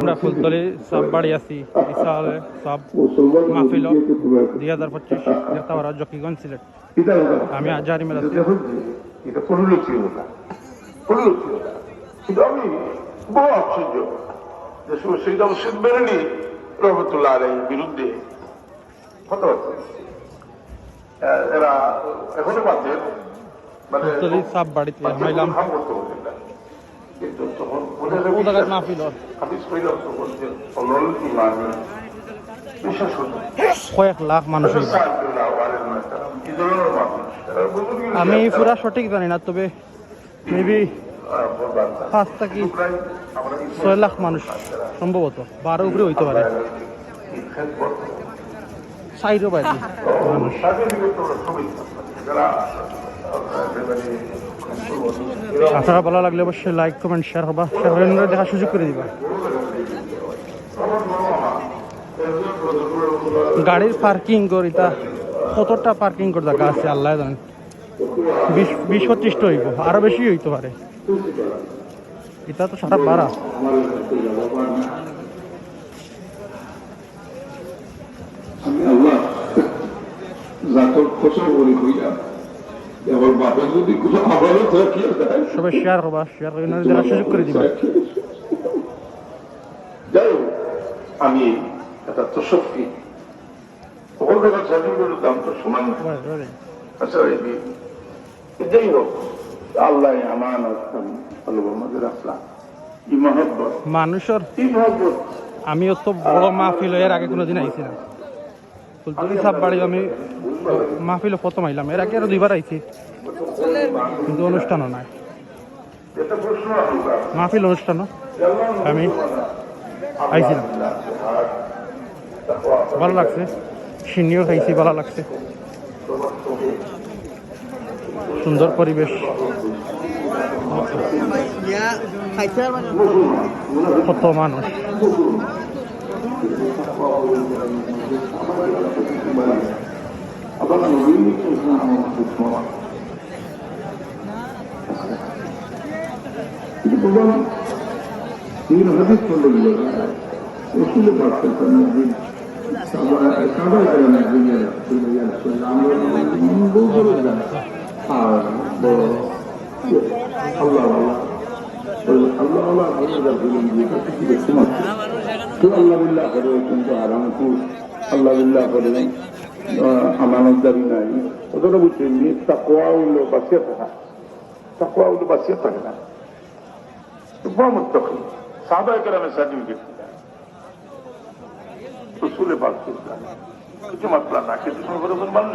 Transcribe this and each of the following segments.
আমরা ফুলতলি সাব বাড়ি আছি ইসালে সাব মাহফিল দুই হাজার পঁচিশ জেতাওয়ারা জকিগঞ্জ সিলেট আমি আজহারি মেলা এটা হচ্ছে এটা পরিলক্ষিততা পরিলক্ষিততা কিন্তু আমি বহু আশ্চর্য যে সময় শহীদ বেরেনি রহমতুল্লাহ আলাই বিরুদ্ধে কথাবার্তা এরা এখনও বাধ্য মানে সাব বাড়িতে হামাইলাম করতে। কিন্তু তখন কয়েক লাখ মানুষ আমি পুরা সঠিক জানি না তবে মেবি পাঁচ থেকে ছয় লাখ মানুষ সম্ভবত বারো উপরে হইতে পারে। সাইডও বাইরে মানুষ। আপনারা ভালো লাগলে অবশ্যই লাইক কমেন্ট শেয়ার হবা। শেয়ার দেখার সুযোগ করে দিবা। গাড়ির পার্কিং করিতা কতটা পার্কিং করে দেখা আছে, আল্লাহ জানেন। বিশ বিশ পঁচিশটা হইব, আরও বেশি হইতে পারে। এটা তো সারা বাড়া কইলাম সবাই শেয়ার হবা শেয়ার করে দেখার সুযোগ করে দিবা। যাই হোক, আমি সকল টাকার সার্টিফিকেটের দাম তো সমান আচ্ছা এই যে- যাই হোক আল্লাহ আমান আল্লাহ আমাদের আসলাম ই মহব্বত? মানুষের ই মহব্বত? আমি অত বড় মাহফিল এর আগে কোনোদিন আইছি না ফুলতলি সাপ বাড়ি আমি মাহফিল প্রথম আইলাম। এর আগে আরও দুইবার আইছি। কিন্তু অনুষ্ঠানও নাই। মাহফিল অনুষ্ঠানও আমি আইছিলাম। ভালো লাগছে। সিন্নিও খাইছি, ভালো লাগছে। সুন্দর পরিবেশ। কত মানুষ। আবার নবীন প্রধান তিন হাদিস চলে গেল রসুলে পাঠাতেন আর আল্লাহ আল্লাহ আল্লাহ বলেন যে মাত্র তো আল্লাহ বিল্লাহ করে কিন্তু আরাম আল্লাহ বিল্লাহ করে আমানতদারি নাই ওটা বুঝছে তাকোয়া হইল বাঁচিয়ে থাকা তাকোয়া হইল বাঁচিয়ে থাকে না বড় সাদা গ্রামে সার্টিফিকেট রসুলে পাক কিছু মাত্রা না কিন্তু মানুষ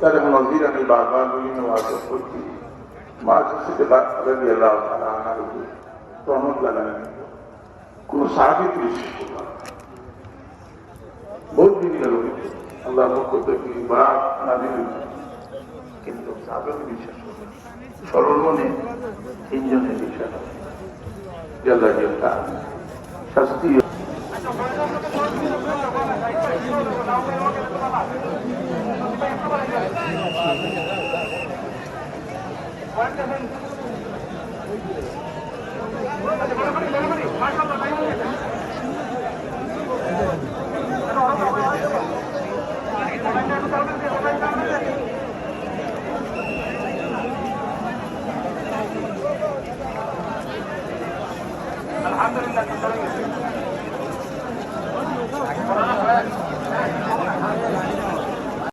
তাহলে নজির আমি বারবার বিভিন্ন ওয়াজ করছি মা সিদ্দিকা রাদিয়াল্লাহু তাআলা আনহার উপর রহমত লাগালেন কোন সাহাবী বিশ্বাস করল না। বহুত দিন গেল কিন্তু আল্লাহ পক্ষ থেকে বা নাজিল কিন্তু বিশ্বাস না। সরল মনে তিনজনের বিশ্বাস আছে するんだとするんですよ。